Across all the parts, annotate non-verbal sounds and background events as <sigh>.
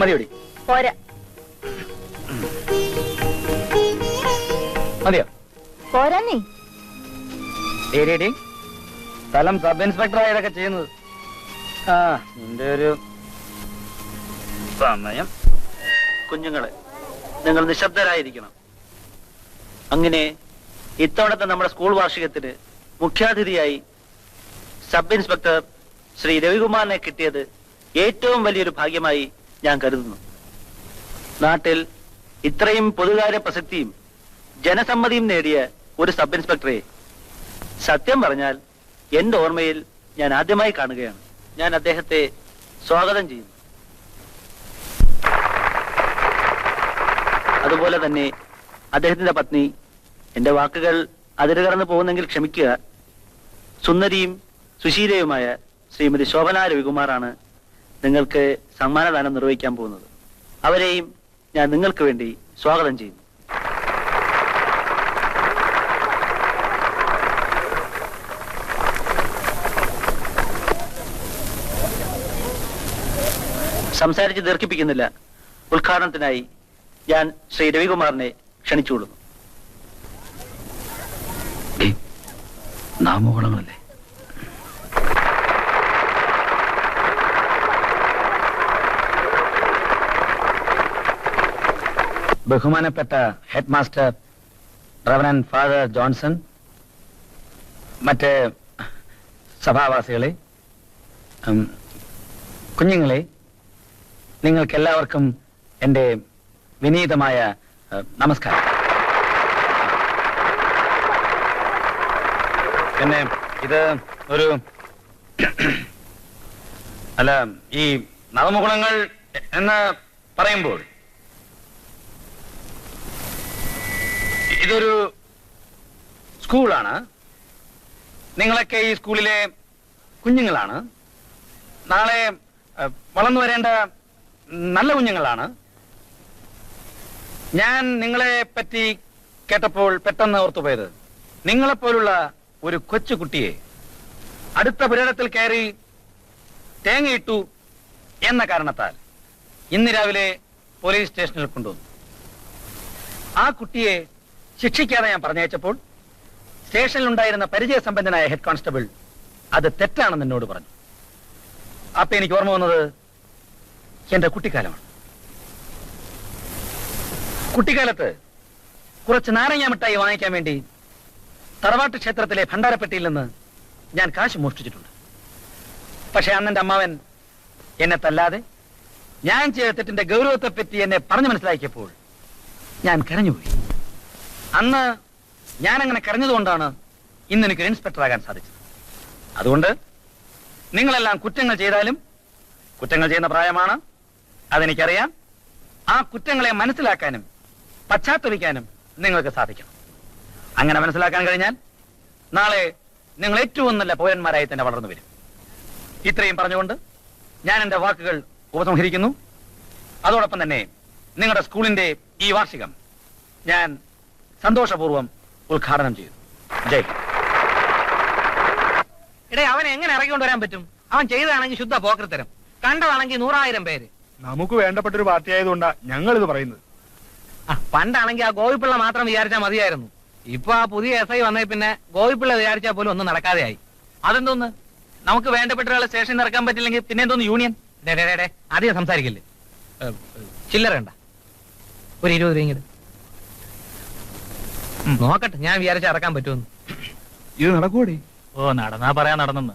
മതിയോടി പോരാ. മതിയോ? പോരാന്നേ. സ്ഥലം സബ് ഇൻസ്പെക്ടർ ആയതൊക്കെ ചെയ്യുന്നത്. ആ നിന്റെ ഒരു സമയം. കുഞ്ഞുങ്ങളെ നിങ്ങൾ നിശബ്ദരായിരിക്കണം. അങ്ങനെ ഇത്തവണത്തെ നമ്മുടെ സ്കൂൾ വാർഷികത്തിന് മുഖ്യാതിഥിയായി സബ് ഇൻസ്പെക്ടർ ശ്രീ രവികുമാറിനെ കിട്ടിയത് ഏറ്റവും വലിയൊരു ഭാഗ്യമായി ഞാൻ കരുതുന്നു. നാട്ടിൽ ഇത്രയും പൊതുകാര്യ പ്രസക്തിയും ജനസമ്മതിയും നേടിയ ഒരു സബ് ഇൻസ്പെക്ടറെ സത്യം പറഞ്ഞാൽ എന്റെ ഓർമ്മയിൽ ഞാൻ ആദ്യമായി കാണുകയാണ്. ഞാൻ അദ്ദേഹത്തെ സ്വാഗതം ചെയ്യുന്നു. അതുപോലെ തന്നെ അദ്ദേഹത്തിന്റെ പത്നി എന്റെ വാക്കുകൾ അതിരുകടന്നു പോകുന്നെങ്കിൽ ക്ഷമിക്കുക. സുന്ദരിയും സുശീലയുമായ ശ്രീമതി ശോഭന രവികുമാറാണ് നിങ്ങൾക്ക് സമ്മാനദാനം നിർവഹിക്കാൻ പോകുന്നത്. അവരെയും ഞാൻ നിങ്ങൾക്ക് വേണ്ടി സ്വാഗതം ചെയ്യുന്നു. സംസാരിച്ച് ദീർഘിപ്പിക്കുന്നില്ല. ഉദ്ഘാടനത്തിനായി ഞാൻ ശ്രീ രവികുമാറിനെ ക്ഷണിച്ചുകൊള്ളുന്നു. നാമകുളങ്ങളല്ലേ ബഹുമാനപ്പെട്ട head master reverend father Johnson മറ്റ് സഭാവാസികളെ കുഞ്ഞുങ്ങളെ നിങ്ങൾക്കെല്ലാവർക്കും എന്റെ വിനീതമായ നമസ്കാരം. പിന്നെ ഇത് ഒരു അല്ല ഈ നവമുകുളങ്ങൾ എന്ന് പറയുമ്പോൾ ഇതൊരു സ്കൂളാണ്. നിങ്ങളൊക്കെ ഈ സ്കൂളിലെ കുഞ്ഞുങ്ങളാണ്. നാളെ വളർന്നു വരേണ്ട നല്ല കുഞ്ഞുങ്ങളാണ്. ഞാൻ നിങ്ങളെ പറ്റി കേട്ടപ്പോൾ പെട്ടെന്ന് ഓർത്തുപോയത് നിങ്ങളെപ്പോലുള്ള ഒരു കൊച്ചു കുട്ടിയെ അടുത്ത പുരടത്തിൽ കയറി തേങ്ങയിട്ടു എന്ന കാരണത്താൽ ഇന്ന് രാവിലെ പോലീസ് സ്റ്റേഷനിൽ കൊണ്ടുവന്നു. ആ കുട്ടിയെ ശിക്ഷിക്കാതെ ഞാൻ പറഞ്ഞയച്ചപ്പോൾ സ്റ്റേഷനിൽ ഉണ്ടായിരുന്ന പരിചയ സമ്പന്നനായ ഹെഡ് കോൺസ്റ്റബിൾ അത് തെറ്റാണെന്ന് എന്നോട് പറഞ്ഞു. അപ്പൊ എനിക്ക് ഓർമ്മ വന്നത് എന്റെ കുട്ടിക്കാലമാണ്. കുട്ടിക്കാലത്ത് കുറച്ച് നാരങ്ങ മിഠായി വാങ്ങിക്കാൻ വേണ്ടി തറവാട്ട് ക്ഷേത്രത്തിലെ ഭണ്ഡാരപ്പെട്ടിയിൽ നിന്ന് ഞാൻ കാശ് മോഷ്ടിച്ചിട്ടുണ്ട്. പക്ഷെ അന്ന് എന്റെ അമ്മാവൻ എന്നെ തല്ലാതെ ഞാൻ ചെയ്ത തെറ്റിന്റെ ഗൗരവത്തെ പറ്റി എന്നെ പറഞ്ഞു മനസ്സിലാക്കിയപ്പോൾ ഞാൻ കരഞ്ഞുപോയി. അന്ന് ഞാൻ അങ്ങനെ കരഞ്ഞതുകൊണ്ടാണ് ഇന്ന് എനിക്ക് ഇൻസ്പെക്ടർ ആകാൻ സാധിച്ചത്. അതുകൊണ്ട് നിങ്ങളെല്ലാം കുറ്റങ്ങൾ ചെയ്താലും കുറ്റങ്ങൾ ചെയ്യുന്ന പ്രായമാണ്. അതെനിക്കറിയാം. ആ കുറ്റങ്ങളെ മനസ്സിലാക്കാനും പശ്ചാത്തപിക്കാനും നിങ്ങൾക്ക് സാധിക്കണം. അങ്ങനെ മനസ്സിലാക്കാൻ കഴിഞ്ഞാൽ നാളെ നിങ്ങൾ ഏറ്റവും നല്ല പൗരന്മാരായി തന്നെ വളർന്നു വരും. ഇത്രയും പറഞ്ഞുകൊണ്ട് ഞാൻ എന്റെ വാക്കുകൾ ഉപസംഹരിക്കുന്നു. അതോടൊപ്പം തന്നെ നിങ്ങളുടെ സ്കൂളിന്റെ ഈ വാർഷികം ഞാൻ സന്തോഷപൂർവം ഉദ്ഘാടനം ചെയ്തു. ജയ് ഇടേ അവൻ എങ്ങനെ ഇറങ്ങിക്കൊണ്ട് വരാൻ പറ്റും? അവൻ ചെയ്തതാണെങ്കിൽ ശുദ്ധ പോക്കൃത്തരം കണ്ടതാണെങ്കിൽ നൂറായിരം പേര്. നമുക്ക് വേണ്ടപ്പെട്ട ഒരു പാർട്ടി ആയതുകൊണ്ടാ ഞങ്ങൾ ഇത് പറയുന്നത് പണ്ടാണെങ്കിൽ ആ ഗോവിപ്പിള്ള മാത്രം വിചാരിച്ചാൽ മതിയായിരുന്നു. ഇപ്പൊ ആ പുതിയ എസ് ഐ വന്നേ പിന്നെ ഗോവിപ്പിള്ള വിചാരിച്ചാൽ പോലും ഒന്നും നടക്കാതെയായി. അതെന്തോന്ന്? നമുക്ക് വേണ്ടപ്പെട്ട ഒരാളെ സ്റ്റേഷനിൽ ഇറക്കാൻ പറ്റില്ലെങ്കിൽ പിന്നെ എന്തോന്ന് യൂണിയൻ? ഡേ, ഡേ, ഡേ, ഡേ, അധികം സംസാരിക്കില്ലേ? ചില്ലറ ഒരു ഇരുപത് രൂപ നോക്കട്ടെ ഞാൻ വിചാരിച്ച ഇറക്കാൻ പറ്റുമെന്ന്. ഇത് നടക്കൂടി ഓ നടന്നാ പറയാ നടന്നെന്ന്.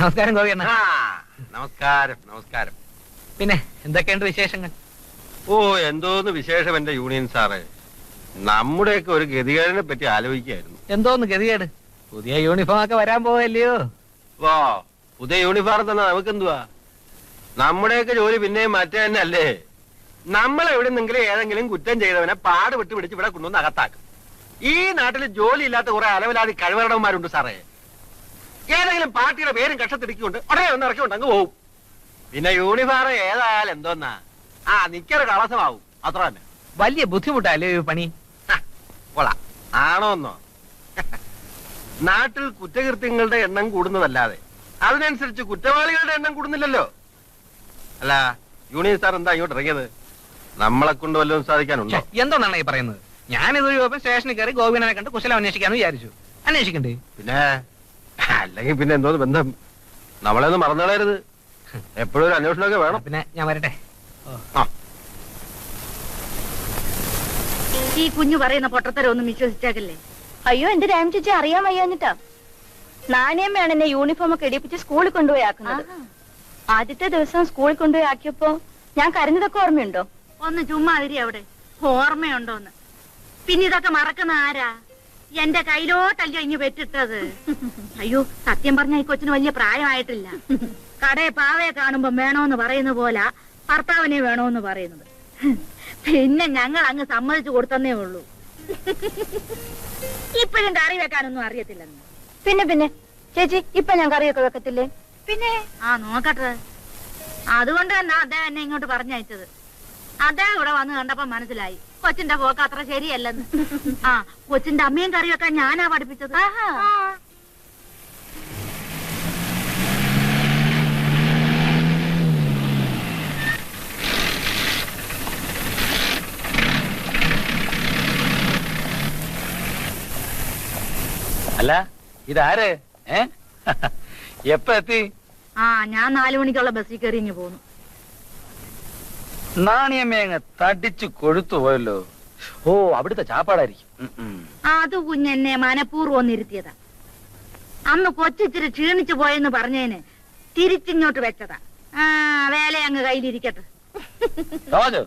നമസ്കാരം ഗോവി അണ്ണ. ആ, നമസ്കാരം നമസ്കാരം. പിന്നെ എന്തൊക്കെയുണ്ട് വിശേഷങ്ങൾ? ഓ എന്തോന്ന് വിശേഷം എന്റെ യൂണിയൻ സാറേ. നമ്മുടെയൊക്കെ ഒരു ഗതികേടിനെ പറ്റി ആലോചിക്കായിരുന്നു. എന്തോന്ന് ഗതികേട്? പുതിയ യൂണിഫോം ഒക്കെ വരാൻ പോവല്ലയോ? വാ പുതിയ യൂണിഫോം തന്നെ നമുക്കെന്തുവാ? നമ്മുടെയൊക്കെ ജോലി പിന്നെയും മാറ്റാൻ തന്നെ അല്ലേ നമ്മൾ എവിടെന്നെങ്കിലും ഏതെങ്കിലും കുറ്റം ചെയ്തവനെ പാട് വിട്ട് പിടിച്ച് ഇവിടെ കൊണ്ടുവന്ന് അകത്താക്കും. ഈ നാട്ടിൽ ജോലി ഇല്ലാത്ത കുറെ അലവലാതി കഴിവറടന്മാരുണ്ട് സാറേ. ഏതെങ്കിലും പാർട്ടിയുടെ പേരും കക്ഷത്തിടിക്കൊണ്ട് ഉടനെ ഒന്ന് ഇറക്കി അങ്ങ് പോവും. പിന്നെ യൂണിഫോം ഏതായാലും എന്തോന്നാ? ആ നിക്കൊരു കളസമാവും അത്ര തന്നെ. വലിയ ബുദ്ധിമുട്ടല്ലേ ഈ പണി? കൊള്ളാം. ആണോന്നോ നാട്ടിൽ കുറ്റകൃത്യങ്ങളുടെ എണ്ണം കൂടുന്നതല്ലാതെ അതിനനുസരിച്ച് കുറ്റവാളികളുടെ എണ്ണം കൂടുന്നില്ലല്ലോ. അല്ല യൂണിയൻ സാർ എന്താ ഇങ്ങോട്ട് ഇറങ്ങിയത്? നമ്മളെ കൊണ്ട് വല്ലതും സാധിക്കാനുണ്ടോ? എന്തോന്നാണ് ഈ പറയുന്നത്? ഞാനിതൊരു ദിവസം സ്റ്റേഷനിൽ കയറി ഗോവിനെ കണ്ട് കുശലം അന്വേഷിക്കാന്ന് വിചാരിച്ചു. അന്വേഷിക്കണ്ടേ? പിന്നെ അല്ലെങ്കിൽ പിന്നെ എന്തോ ബന്ധം. നമ്മളെ ഒന്ന് മറന്നുകളരുത് എപ്പോഴും ഒരു അന്വേഷണമൊക്കെ വേണം. പിന്നെ ഞാൻ വരട്ടെ. ഈ കുഞ്ഞു പറയുന്ന പൊട്ടത്തരം ഒന്നും വിശ്വസിച്ചേക്കല്ലേ? അയ്യോ എന്റെ രാം ചേച്ചി അറിയാൻ വയ്യാഞ്ഞിട്ടാ. നാണയമ്മയാണ് എന്നെ യൂണിഫോം ഒക്കെ ഇടിപ്പിച്ച് സ്കൂളിൽ കൊണ്ടുപോയി ആക്കുന്നത്. ആദ്യത്തെ ദിവസം സ്കൂളിൽ കൊണ്ടുപോയി ആക്കിയപ്പോ ഞാൻ കരഞ്ഞതൊക്കെ ഓർമ്മയുണ്ടോ? ഒന്ന് ചുമ്മാ ഇരി അവിടെ. ഓർമ്മയുണ്ടോന്ന്. പിന്നെ ഇതൊക്കെ മറക്കുന്ന ആരാ? എന്റെ കയ്യിലോട്ടല്ലോ ഇങ്ങ് പെറ്റിട്ടത്. അയ്യോ സത്യം പറഞ്ഞ ഈ കൊച്ചിന് വലിയ പ്രായമായിട്ടില്ല. കടയെ പാവയെ കാണുമ്പോ വേണോന്ന് പറയുന്ന പോലെ ഭർത്താവിനെ വേണോന്ന് പറയുന്നത്. പിന്നെ ഞങ്ങൾ അങ്ങ് സമ്മതിച്ചു കൊടുത്തന്നേ ഉള്ളൂ. ഇപ്പഴും കറി വെക്കാനൊന്നും അറിയത്തില്ലെന്ന്. പിന്നെ പിന്നെ. ചേച്ചി ഇപ്പൊ ഞാൻ കറിയൊക്കെ വെക്കത്തില്ലേ? പിന്നെ? ആ നോക്കട്ടെ. അതുകൊണ്ട് തന്നെ അദ്ദേഹം എന്നെ ഇങ്ങോട്ട് പറഞ്ഞയച്ചത്. അദ്ദേഹം ഇവിടെ വന്ന് കണ്ടപ്പോ മനസ്സിലായി. കൊച്ചിന്റെ പോക്ക് അത്ര ശരിയല്ലെന്ന്. ആ കൊച്ചിന്റെ അമ്മയും കറിയൊക്കെ വെക്കാൻ ഞാനാ പഠിപ്പിച്ചത്. അല്ല ഇതാര്? ഏ? <laughs> എപ്പ എത്തി? ആ ഞാൻ നാലു മണിക്കുള്ള ബസ്സിൽ കയറി ഇങ്ങ് പോന്നു. നാണിയമ്മ അങ്ങ് തടിച്ചു കൊഴുത്തു പോയല്ലോ. ഓ അവിടുത്തെ ചാപ്പാടായിരിക്കും. അത് കുഞ്ഞെന്നെ മനഃപൂർവം ഒന്നിരുത്തിയതാ. അന്ന് കൊച്ചിച്ചിരി ക്ഷീണിച്ചു പോയെന്ന് പറഞ്ഞേന് തിരിച്ചിങ്ങോട്ട് വെച്ചതാ. ആ വേല അങ്ങ് കയ്യിലിരിക്കട്ടെ. റോജു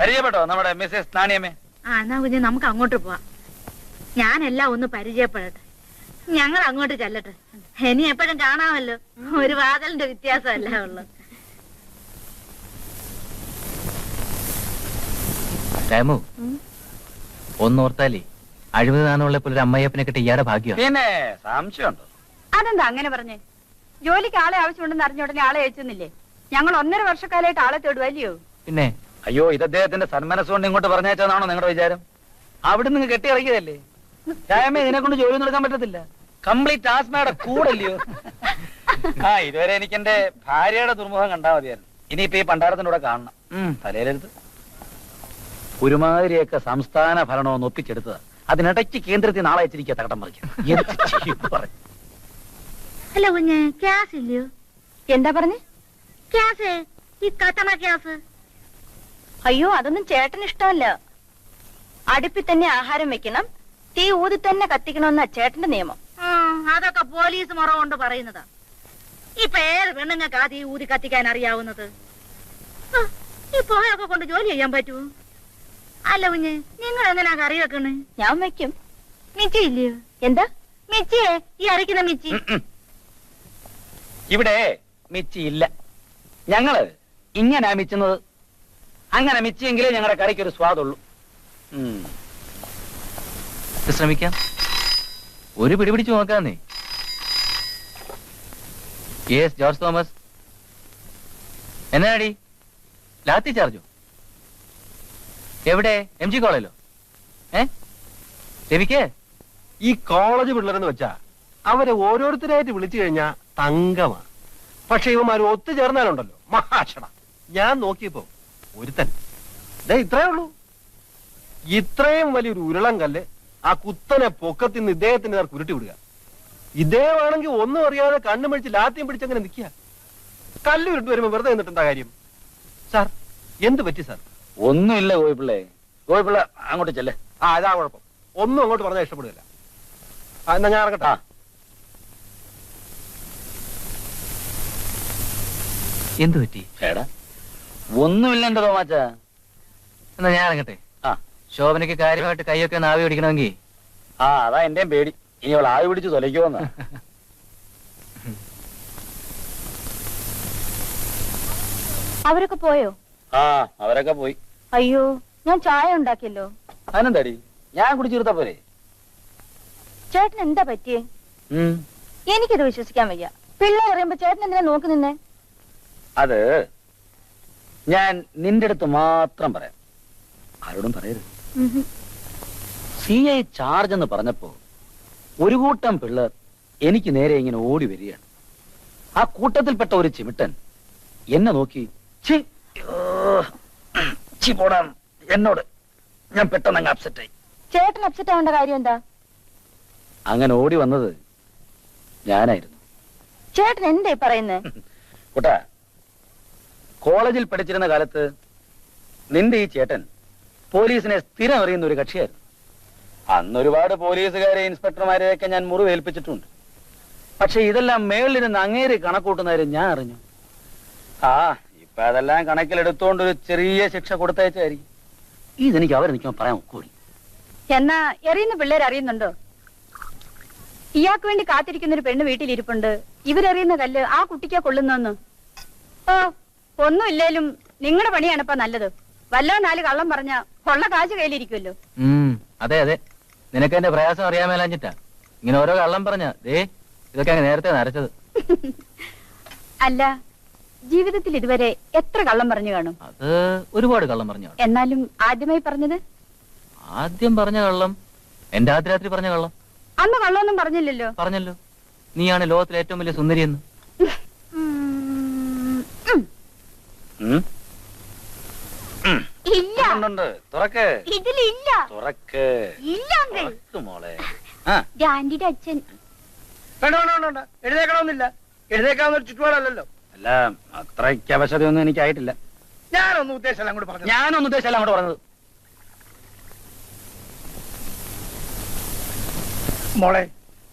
പരിചയപ്പെട്ടോ നമ്മുടെ മിസ്സസ് നാണിയമ്മേ? ആ എന്നാ കുഞ്ഞ് നമുക്ക് അങ്ങോട്ട് പോവാം. ഞാനെല്ലാം ഒന്ന് പരിചയപ്പെടട്ടെ. ഞങ്ങൾ അങ്ങോട്ട് ചെല്ലട്ടെ. ഇനി എപ്പോഴും കാണാമല്ലോ. ഒരു വാതലിന്റെ വ്യത്യാസമല്ല ഉള്ളു. രാമു ഒന്നോർത്താലേ അഴിമതി നാനുള്ള പോലെ ഒരു അമ്മയപ്പനെ കിട്ടി ഇയാടെ ഭാഗ്യം. പിന്നെ സംശയമുണ്ടോ? അതെന്താ അങ്ങനെ പറഞ്ഞേ? ജോലിക്ക് ആളെ ആവശ്യമുണ്ടെന്ന് അറിഞ്ഞ ഉടനെ ആളെ അയച്ചെന്നില്ലേ ഞങ്ങൾ ഒന്നര വർഷക്കാലായിട്ട് ആളെ തേടുക അല്ലയോ? പിന്നെ? അയ്യോ ഇത് അദ്ദേഹത്തിന്റെ സന്മനസ്സുകൊണ്ട് ഇങ്ങോട്ട് പറഞ്ഞയച്ചതാണോ നിങ്ങളുടെ വിചാരം? അവിടെ നിങ്ങൾ കെട്ടി ഇറങ്ങിയതല്ലേ രാമേ ഇതിനെ കൊണ്ട് ജോലി ഒന്നും എടുക്കാൻ പറ്റത്തില്ല. കംപ്ലീറ്റ് ആസ്മയുടെ കൂടല്ലയോ? ആ ഇതുവരെ എനിക്ക് എന്റെ ഭാര്യയുടെ ദുർമുഖം കണ്ടാ മതിയായിരുന്നു. ഇനിയിപ്പോ ഈ പണ്ടാരത്തിന്റെ കൂടെ കാണണം. തലയിലെടുത്ത്. ഒരുമാതിരിയൊക്കെ സംസ്ഥാന ഭരണം ഒപ്പിച്ചെടുത്തത്. അതിനിടയ്ക്ക് കേന്ദ്രത്തിൽ നാളെ വെച്ചിരിക്കുക തകട്ടം മറിക്കാം എന്ത് ചെയ്യും പറഞ്ഞു അല്ല കുഞ്ഞ് ഗ്യാസ് ഇല്ലയോ? എന്താ പറഞ്ഞേ? ഗ്യാസ് ഈ കത്തണ ക്യാസ് അയ്യോ അതൊന്നും ചേട്ടന് ഇഷ്ടമല്ല. അടുപ്പിൽ തന്നെ ആഹാരം വെക്കണം തീ ഊതി തന്നെ കത്തിക്കണമെന്നാ ചേട്ടന്റെ നിയമം. ആ, അതൊക്കെ പോലീസ് മുറ കൊണ്ട് പറയുന്നതാ. ഇപ്പൊ ഏത് പെണ്ണുങ്ങൾക്ക് ആ തീ ഊതി കത്തിക്കാൻ അറിയാവുന്നത്? ഈ പുകയൊക്കെ കൊണ്ട് ജോലി ചെയ്യാൻ പറ്റുമോ അല്ല കുഞ്ഞ് നിങ്ങൾ എങ്ങനെയാ കറി വെക്കണ്? ഞാൻ വെക്കും. മിച്ചി ഇല്ലയോ എന്താ? മിച്ചിയെ ഈ അരയ്ക്കുന്ന മിച്ചി. ഇവിടെ മിച്ചി ഇല്ല. ഞങ്ങൾ ഇങ്ങനെ മിച്ചുന്നത്. അങ്ങനെ മിച്ചിയെങ്കിലേ ഞങ്ങളുടെ കറിക്ക് ഒരു സ്വാദുള്ളൂ ശ്രമിക്കാം. ഒരു പിടി പിടിച്ചു നോക്കാന്നേ. യെസ് ജോർജ് തോമസ് എന്നാടി ലാത്തി ചാർജോ? എവിടെ? എം ജി കോളേജിലോ? ഏ? രവിക്ക്? ഈ കോളേജ് പിള്ളേരെന്ന് വെച്ചാ അവരെ ഓരോരുത്തരായിട്ട് വിളിച്ചു കഴിഞ്ഞാ തങ്കമാണ് പക്ഷെ ഇവന്മാർ ഒത്തുചേർന്നാലുണ്ടല്ലോ. മഹാക്ഷണ. ഞാൻ നോക്കിയപ്പോ ഒരുത്തൻ. ദേ ഇത്രേ ഉള്ളൂ. ഇത്രയും വലിയൊരു ഉരുളം കല്ല് ആ കുത്തനെ പൊക്കത്തിൽ നിന്ന് ഇദ്ദേഹത്തിന്റെ നേർക്ക് ഉരുട്ടി വിടുക. ഇദ്ദേഹമാണെങ്കിൽ ഒന്നും അറിയാതെ കണ്ണു മഴിച്ച് ലാത്തിയും പിടിച്ചങ്ങനെ നിൽക്കുക. കല്ല് വരുമ്പോ വെറുതെ നിന്നിട്ടെന്താ കാര്യം? സാർ എന്ത് പറ്റി സാർ? ഒന്നുമില്ല കോഴിപ്പിള്ളേ കോഴിപ്പിള്ള അങ്ങോട്ട് ചെല്ലേ. ആ അതാ കുഴപ്പം. ഒന്നും അങ്ങോട്ട് പറഞ്ഞാൽ ഇഷ്ടപ്പെടുകയില്ല. ആ, എന്നാ ഞാൻ ഇറങ്ങട്ടെ. എന്ത് പറ്റി? ഏടാ ഒന്നുമില്ല എന്റെ തോമാച്ച. എന്നാ ഞാൻ ഇറങ്ങട്ടെ. ആ. ശോഭനയ്ക്ക് കാര്യമായിട്ട് കൈയൊക്കെ ഒന്ന് ആവി പിടിക്കണമെങ്കിൽ. ആ അതാ എന്റെയും പേടി. ഇനി അവൾ ആവി പിടിച്ച് തൊലയ്ക്കുമെന്ന് അവരൊക്കെ പോയോ? ആ അവരൊക്കെ പോയി. അയ്യോ ഞാൻ ചായ ഉണ്ടാക്കിയല്ലോ. അതിനെന്താടി? ഞാൻ കുടിച്ചെടുത്ത പോരെ? ചേട്ടൻ എന്താ പറ്റിയേ. എനിക്കിത് വിശ്വസിക്കാൻ വയ്യ. പിള്ളേർ അറിയുമ്പോ ചേട്ടൻ എന്തിനാ നോക്കി നിന്നേ? അത് ഞാൻ നിന്റെ അടുത്ത് മാത്രം പറയാം. ആരോടും പറയരുത്. സി ഐ ചാർജ് എന്ന് പറഞ്ഞപ്പോ ഒരു കൂട്ടം പിള്ളേർ എനിക്ക് നേരെ ഇങ്ങനെ ഓടി വരികയാണ്. ആ കൂട്ടത്തിൽപ്പെട്ട ഒരു ചിമിട്ടൻ എന്നെ നോക്കി ഛി, പോടാ. എന്നോട്. ഞാൻ പെട്ടെന്ന് അങ്ങ് അപ്സെറ്റ് ആയി. ചേട്ടൻ അപ്സെറ്റ് ആവേണ്ട കാര്യം എന്താ? അങ്ങനെ ഓടി വന്നത് ഞാനായിരുന്നു. ചേട്ടൻ എന്തേ പറയുന്നത് കുട്ടാ കോളേജിൽ പഠിച്ചിരുന്ന കാലത്ത് നിന്റെ ഈ ചേട്ടൻ പോലീസിനെ സ്ഥിരം അറിയുന്ന ഒരു കക്ഷിയായിരുന്നു. അന്ന് ഒരുപാട് പോലീസുകാരെ ഇൻസ്പെക്ടർമാരെയൊക്കെ ഞാൻ മുറിവേൽപ്പിച്ചിട്ടുണ്ട്. പക്ഷെ ഇതെല്ലാം മേളിലിരുന്ന് അങ്ങേര് കണക്കൂട്ടുന്നവരെ ഞാൻ അറിഞ്ഞു. ആ ഇപ്പൊ അതെല്ലാം കണക്കിലെടുത്തോണ്ട് ഒരു ചെറിയ ശിക്ഷ കൊടുത്തയച്ചായിരിക്കും. ഇതെനിക്ക് അവർ നിൽക്കുമ്പോൾ പറയാൻ ഒക്കൂടി. എന്നാ എറിയുന്ന പിള്ളേർ അറിയുന്നുണ്ടോ? ഇയാൾക്ക് വേണ്ടി കാത്തിരിക്കുന്ന ഒരു പെണ്ണ് വീട്ടിലിരിപ്പുണ്ട്. ഇവരെറിയുന്ന കല്ല് ആ കുട്ടിക്കാ കൊള്ളുന്നോന്ന് ഓ ഒന്നുമില്ലേലും നിങ്ങളുടെ പണിയാണിപ്പോ നല്ലത്. വല്ലോ നാല് കള്ളം പറഞ്ഞ കൊള്ള കാശ് കയ്യിലിരിക്കുമല്ലോ അതെ അതെ. നിനക്ക് എന്റെ പ്രയാസം അറിയാൻ മേലാഞ്ഞിട്ടാ ഇങ്ങനെ ഓരോ കള്ളം പറഞ്ഞ ദേ ഇതൊക്കെ അങ്ങ് നേരത്തെ നരച്ചത്. <laughs> അല്ല ജീവിതത്തിൽ ഇതുവരെ എത്ര കള്ളം പറഞ്ഞു കാണും? അത് ഒരുപാട് കള്ളം പറഞ്ഞു കാണും. എന്നാലും ആദ്യമായി പറഞ്ഞത്? ആദ്യം പറഞ്ഞ കള്ളം എന്റെ ആദ്യ രാത്രി പറഞ്ഞ കള്ളം. അന്ന് കള്ളമൊന്നും പറഞ്ഞില്ലല്ലോ. പറഞ്ഞല്ലോ. നീയാണ് ലോകത്തിലെ ഏറ്റവും വലിയ സുന്ദരി എന്ന്? ഇല്ല. തുറക്ക്. ഇതിലില്ല. തുറക്ക്. ഇല്ല മോളെ. ആ. ആന്റിയുടെ അച്ഛൻ. വേണ്ട വേണ്ട വേണ്ട, വേണ്ട. എഴുതേക്കണമെന്നില്ല. എഴുതേക്കാവുന്ന ഒരു ചുറ്റുപാടല്ലല്ലോ. അല്ല അത്രയ്ക്ക് അവശതയൊന്നും എനിക്കായിട്ടില്ല. ഞാനൊന്നും ഉദ്ദേശമല്ല അങ്ങോട്ട് പറഞ്ഞു ഞാനൊന്നും ഉദ്ദേശമല്ല അങ്ങോട്ട് പറഞ്ഞത്. മോളെ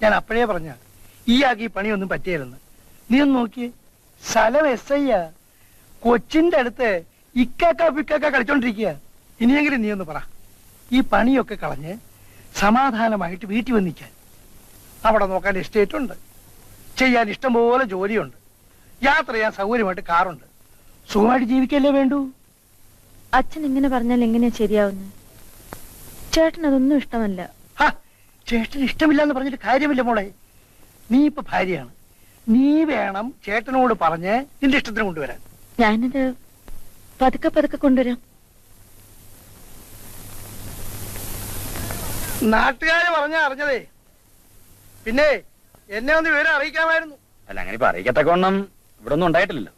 ഞാൻ അപ്പോഴേ പറഞ്ഞ ഈ ആക്കി ഈ പണിയൊന്നും പറ്റിയായിരുന്നു നീ ഒന്ന് നോക്കിയേ. സ്ഥലം എസ് ഐയാ. കൊച്ചിന്റെ അടുത്ത് ഇക്കാക്ക പിക്കാക്ക കളിച്ചോണ്ടിരിക്കുക ഇനിയെങ്കിലും നീ ഒന്ന് പറ. ഈ പണിയൊക്കെ കളഞ്ഞ് സമാധാനമായിട്ട് വീട്ടിൽ വന്നിക്കാൻ അവിടെ നോക്കാൻ എസ്റ്റേറ്റ് ഉണ്ട്. ചെയ്യാൻ ഇഷ്ടം പോലെ ജോലിയുണ്ട്. യാത്ര ചെയ്യാൻ സൗകര്യമായിട്ട് കാറുണ്ട്. സുഖമായിട്ട് ജീവിക്കല്ലേ വേണ്ടു? അച്ഛൻ ഇങ്ങനെ പറഞ്ഞാൽ എങ്ങനെയാ ശരിയാവുന്നത് ചേട്ടൻ അതൊന്നും ഇഷ്ടമല്ല. ഹാ, ഇഷ്ടമില്ല എന്ന് പറഞ്ഞിട്ട് കാര്യമില്ല മോളെ. നീ ഇപ്പൊ ഭാര്യയാണ്. നീ വേണം ചേട്ടനോട് പറഞ്ഞ് നിന്റെ ഇഷ്ടത്തിന് കൊണ്ടുവരാൻ. ഞാനത് പതുക്കെ പതുക്കെ കൊണ്ടുവരാം. നാട്ടുകാര് പറഞ്ഞ അറിഞ്ഞതേ. പിന്നെ എന്നെ ഒന്ന് വിവരം അറിയിക്കാമായിരുന്നു. അല്ല അങ്ങനെ ഇപ്പൊ അറിയിക്കത്തക്കവണ്ണം ഇവിടെ ഒന്നും ഉണ്ടായിട്ടില്ലല്ലോ.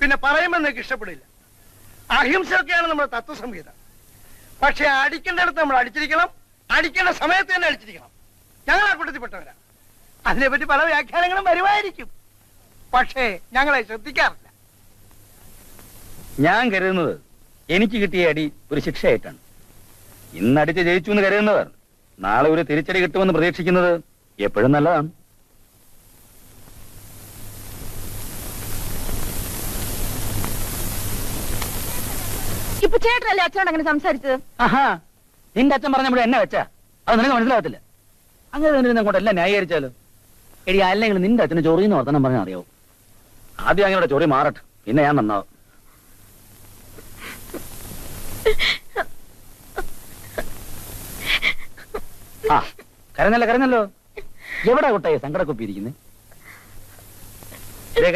പിന്നെ പറയുമ്പോൾ നിനക്ക് ഇഷ്ടപ്പെടില്ല. അഹിംസയൊക്കെയാണ് നമ്മുടെ തത്വസംഹിത. പക്ഷെ അടിക്കേണ്ടടുത്ത് നമ്മൾ അടിച്ചിരിക്കണം അടിക്കേണ്ട സമയത്ത് തന്നെ അടിച്ചിരിക്കണം. ഞങ്ങൾ ആ കൂട്ടത്തിൽപ്പെട്ടവരാ അതിനെപ്പറ്റി പല വ്യാഖ്യാനങ്ങളും വരുമായിരിക്കും. പക്ഷേ ഞങ്ങളെ ശ്രദ്ധിക്കാറില്ല. ഞാൻ കരുതുന്നത് എനിക്ക് കിട്ടിയ അടി ഒരു ശിക്ഷയായിട്ടാണ്. ഇന്ന് അടിച്ച് ജയിച്ചു എന്ന് കരുതുന്നവർ നാളെ ഒരു തിരിച്ചടി കിട്ടുമെന്ന് പ്രതീക്ഷിക്കുന്നത് എപ്പോഴും നല്ലതാണ്. ഇപ്പൊ ചേട്ടനല്ലേ അച്ഛനോട് അങ്ങനെ സംസാരിച്ചത്? ആഹാ നിന്റെ അച്ഛൻ പറഞ്ഞ എന്നെ വെച്ചാ. അത് നിനക്ക് മനസ്സിലാകത്തില്ല അങ്ങനെ തന്നെ അങ്ങോട്ട് എല്ലാം ന്യായീകരിച്ചാലോ? എടി അല്ലെങ്കിൽ നിന്റെ അച്ഛന് ചൊറിയെന്ന് വർത്തനം പറഞ്ഞാൽ അറിയാവോ? ആദ്യം അങ്ങനെ ചൊറി മാറട്ടെ. പിന്നെ ഞാൻ നന്നാവും. ആ കരഞ്ഞല്ലോ കരഞ്ഞല്ലോ. എവിടെ കുട്ടായി സങ്കടക്കുപ്പി ഇരിക്കുന്നത്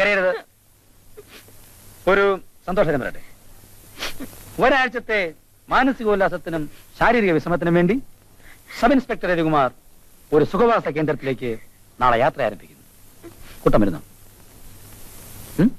കരയരുത്. ഒരു സന്തോഷം വരട്ടെ. ഒരാഴ്ചത്തെ മാനസികോല്ലാസത്തിനും ശാരീരിക വിശ്രമത്തിനും വേണ്ടി സബ് ഇൻസ്പെക്ടർ രവികുമാർ ഒരു സുഖവാസ കേന്ദ്രത്തിലേക്ക് നാളെ യാത്ര ആരംഭിക്കുന്നു. കൂട്ടം വരുന്നു? ഉം?